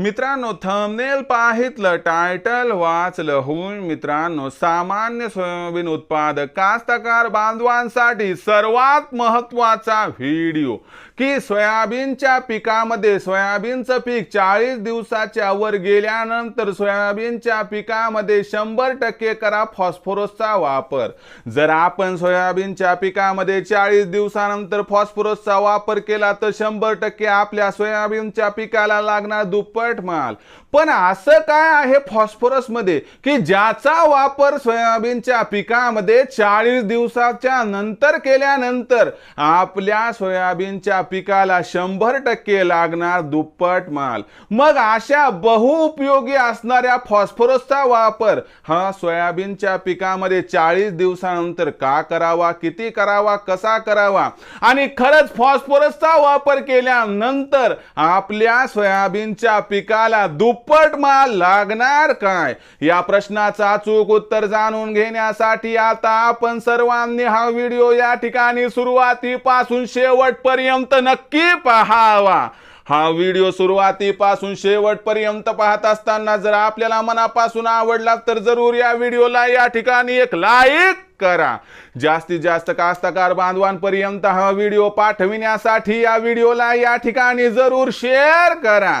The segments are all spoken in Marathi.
मित्रांनो थंबनेल पाहितलं टायटल वाचलं होऊन मित्रांनो सामान्य सोयाबीन उत्पादक कास्तकार बांधवांसाठी सर्वात महत्त्वाचा व्हिडिओ की सोयाबीनच्या पिकामध्ये सोयाबीनचं पीक चाळीस दिवसाच्या वर गेल्यानंतर सोयाबीनच्या पिकामध्ये शंभर टक्के करा फॉस्फोरसचा वापर. जर आपण सोयाबीनच्या पिकामध्ये चाळीस दिवसानंतर फॉस्फोरसचा वापर केला तर शंभर टक्के आपल्या सोयाबीनच्या पिकाला लागणार दुप्पट माल. पण असं काय आहे फॉस्फरसमध्ये की ज्याचा वापर सोयाबीनच्या पिकामध्ये चाळीस दिवसाच्या नंतर केल्यानंतर आपल्या सोयाबीनच्या पिकाला शंभर टक्के लागणार दुप्पट माल. मग अशा बहुउपयोगी असणाऱ्या फॉस्फरसचा वापर हा सोयाबीनच्या पिकामध्ये चाळीस दिवसानंतर का करावा किती करावा कसा करावा? आणि खरंच फॉस्फरसचा वापर केल्यानंतर आपल्या सोयाबीनच्या पिकाला दुप दुप्पट माल लागणार काय? या प्रश्नाचा अचूक उत्तर जाणून घेण्यासाठी आता आपण सर्वांनी हा व्हिडिओ या ठिकाणी सुरुवातीपासून शेवटपर्यंत नक्की पहावा. हा व्हिडिओ सुरुवातीपासून शेवटपर्यंत पाहत असताना जर आपल्याला मनापासून आवडला तर जरूर या व्हिडिओला या ठिकाणी एक लाईक करा. जास्तीत जास्त कास्तकार बांधवांपर्यंत हा व्हिडिओ पाठविण्यासाठी या व्हिडिओला या ठिकाणी जरूर शेअर करा.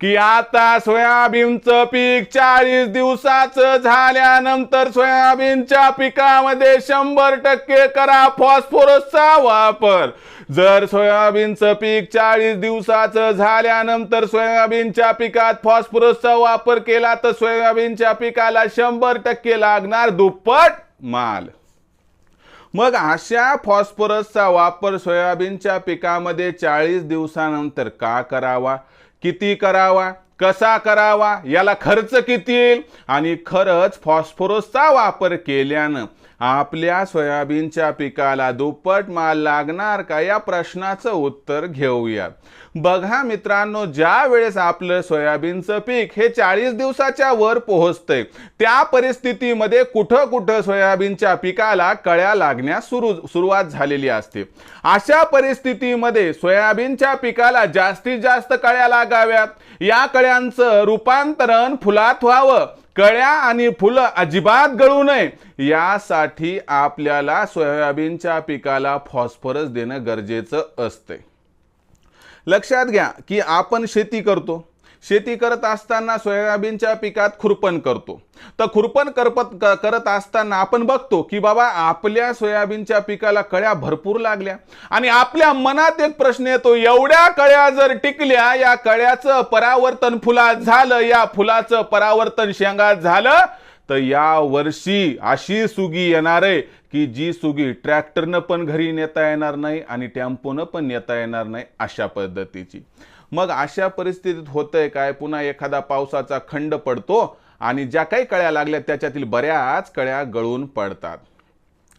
की आता सोयाबीनचं पीक चाळीस दिवसाचं झाल्यानंतर सोयाबीनच्या पिकामध्ये शंभर टक्के करा फॉस्फोरसचा वापर. जर सोयाबीनचं पीक चाळीस दिवसाचं झाल्यानंतर सोयाबीनच्या पिकात फॉस्फोरसचा वापर केला तर सोयाबीनच्या पिकाला शंभर टक्के लागणार दुप्पट माल. मग अशा फॉस्फरसचा वापर सोयाबीनच्या पिकामध्ये चाळीस दिवसानंतर का करावा? किती करावा कसा करावा याला खर्च किती येईल? आणि खरंच फॉस्फोरसचा वापर केल्यानं आपल्या सोयाबीनच्या पिकाला दुप्पट माल लागणार का या प्रश्नाचं उत्तर घेऊया. बघा मित्रांनो ज्या वेळेस आपलं सोयाबीनचं पीक हे चाळीस दिवसाच्या वर पोहोचतंय त्या परिस्थितीमध्ये कुठं कुठं सोयाबीनच्या पिकाला कळ्या लागण्यास सुरू सुरुवात झालेली असते. अशा परिस्थितीमध्ये सोयाबीनच्या पिकाला जास्तीत जास्त कळ्या लागाव्यात. या कळ्यांचं रूपांतरण फुलात व्हावं. कळ्या आणि फुलं अजिबात गळू नये. यासाठी आपल्याला सोयाबीनच्या पिकाला फॉस्फरस देणं गरजेचं असते. लक्षात घ्या की आपण शेती करतो. शेती करत असताना सोयाबीनच्या पिकात खुरपण करतो. तर खुरपण करपत करत असताना आपण बघतो की बाबा आपल्या सोयाबीनच्या पिकाला कळ्या भरपूर लागल्या. आणि आपल्या मनात एक प्रश्न येतो एवढ्या कळ्या जर टिकल्या या कळ्याचं परावर्तन फुलात झालं या फुलाचं परावर्तन शेंगात झालं तर या वर्षी अशी सुगी येणार आहे की जी सुगी ट्रॅक्टरनं पण घरी नेता येणार नाही आणि टेम्पोनं पण नेता येणार नाही अशा पद्धतीची. मग अशा परिस्थितीत होतंय काय? पुन्हा एखादा पावसाचा खंड पडतो आणि ज्या काही कळ्या लागल्या त्याच्यातील बऱ्याच कळ्या गळून पडतात.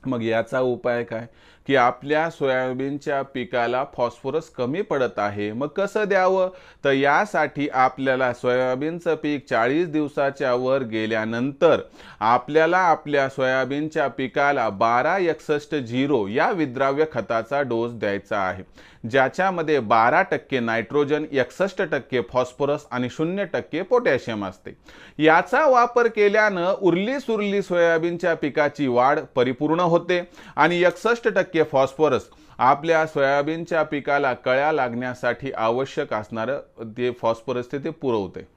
मग याचा उपाय काय? की आपल्या सोयाबीनच्या पिकाला फॉस्फरस कमी पडत आहे. मग कसं द्यावं? तर यासाठी आपल्याला सोयाबीनचं पीक चाळीस दिवसाच्या वर गेल्यानंतर आपल्याला आपल्या सोयाबीनच्या पिकाला बारा एकसष्ट झिरो या विद्राव्य खताचा डोस द्यायचा आहे. ज्याच्यामध्ये बारा टक्के नायट्रोजन एकसष्ट टक्के फॉस्फरस आणि शून्य टक्के पोटॅशियम असते. याचा वापर केल्यानं उरली सुरली सोयाबीनच्या पिकाची वाढ परिपूर्ण होते आणि एकसष्ट टक्के फॉस्फरस आपल्या सोयाबीनच्या पिकाला कळ्या लागण्यासाठी आवश्यक असणारं ते फॉस्फरस ते ते पुरवते.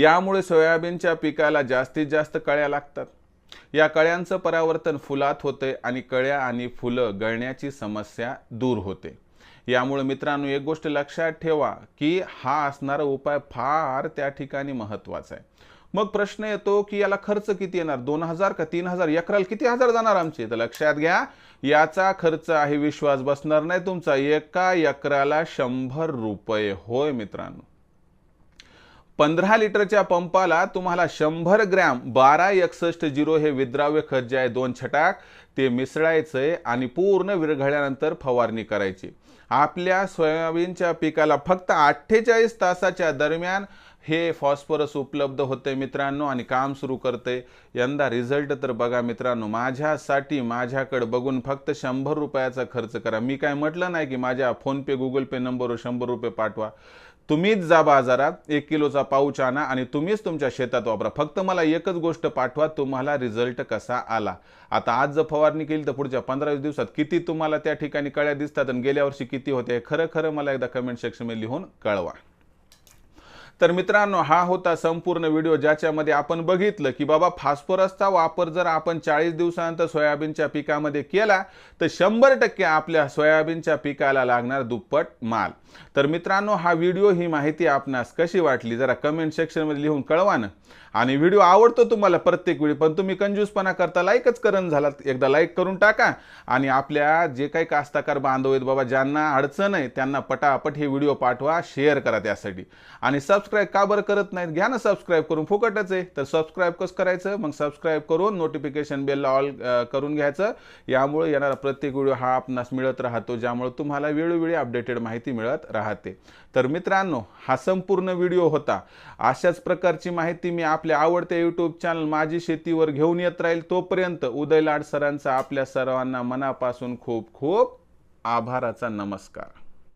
यामुळे सोयाबीनच्या पिकाला जास्तीत जास्त कळ्या लागतात. या कळ्यांचं परावर्तन फुलात होते आणि कळ्या आणि फुलं गळण्याची समस्या दूर होते. यामुळे मित्रांनो एक गोष्ट लक्षात ठेवा की हा असणारा उपाय फार त्या ठिकाणी महत्त्वाचा आहे. मग प्रश्न येतो की याला खर्च किती येणार? दोन हजार का तीन हजार? एकराला किती हजार जाणार आमचे? तर लक्षात घ्या याचा खर्च आहे विश्वास बसणार नाही तुमचा. एका एकराला शंभर रुपये. होय मित्रांनो. पंधरा लिटरच्या पंपाला तुम्हाला शंभर ग्रॅम बारा एकसष्ट झिरो हे विद्राव्य खत जे आहे. दोन छटाक. ते मिसळायचंय आणि पूर्ण विरघळल्यानंतर फवारणी करायची. आपल्या सोयाबीनच्या पिकाला फक्त अठ्ठेचाळीस तासाच्या दरम्यान हे फॉस्फरस उपलब्ध होते मित्रांनो आणि काम सुरू करते. यंदा रिझल्ट तर बघा मित्रांनो माझ्यासाठी माझ्याकडे बघून फक्त शंभर रुपयाचा खर्च करा. मी काय म्हटलं नाही की माझ्या फोनपे गुगल पे नंबरवर शंभर रुपये पाठवा. तुम्हीच जा बाजारात एक किलोचा पाऊच आणा आणि तुम्हीच तुमच्या शेतात वापरा. फक्त मला एकच गोष्ट पाठवा तुम्हाला रिझल्ट कसा आला. आता आज जर फवारणी केली तर पुढच्या पंधरा दिवसात किती तुम्हाला त्या ठिकाणी कळ्या दिसतात आणि गेल्या वर्षी किती होते खरं खरं मला एकदा कमेंट सेक्शनमध्ये लिहून कळवा. तर मित्रांनो हा होता संपूर्ण व्हिडिओ ज्याच्यामध्ये आपण बघितलं की बाबा फॉस्फरसचा वापर जर आपण चाळीस दिवसानंतर सोयाबीनच्या पिकामध्ये केला तर शंभर टक्के आपल्या सोयाबीनच्या पिकाला लागणार दुप्पट माल. तर मित्रांनो हा व्हिडिओ ही माहिती आपणास कशी वाटली जरा कमेंट सेक्शनमध्ये लिहून कळवा ना आणि व्हिडिओ आवडतो तुम्हाला प्रत्येक वेळी पण तुम्ही कंजूसपणा करता लाईकच करण झालात एकदा लाईक करून टाका. आणि आपल्या जे काही कास्ताकार बांधव आहेत बाबा ज्यांना अडचण आहे त्यांना पटापट हे व्हिडिओ पाठवा शेअर करा त्यासाठी. आणि सब सबस्क्राईब का बरं करत नाहीत घ्या ना सबस्क्राईब करून. फुकटच आहे. तर सबस्क्राईब कसं करायचं? मग सबस्क्राईब करून नोटिफिकेशन बेलला ऑल करून घ्यायचं. यामुळे येणारा प्रत्येक व्हिडिओ हा आपणास मिळत राहतो ज्यामुळे तुम्हाला वेळोवेळी अपडेटेड माहिती मिळत राहते. तर मित्रांनो हा संपूर्ण व्हिडिओ होता. अशाच प्रकारची माहिती मी आपल्या आवडत्या यूट्यूब चॅनल माझी शेतीवर घेऊन येत राहील तोपर्यंत उदय लाड सरांचा आपल्या सर्वांना मनापासून खूप खूप आभाराचा नमस्कार.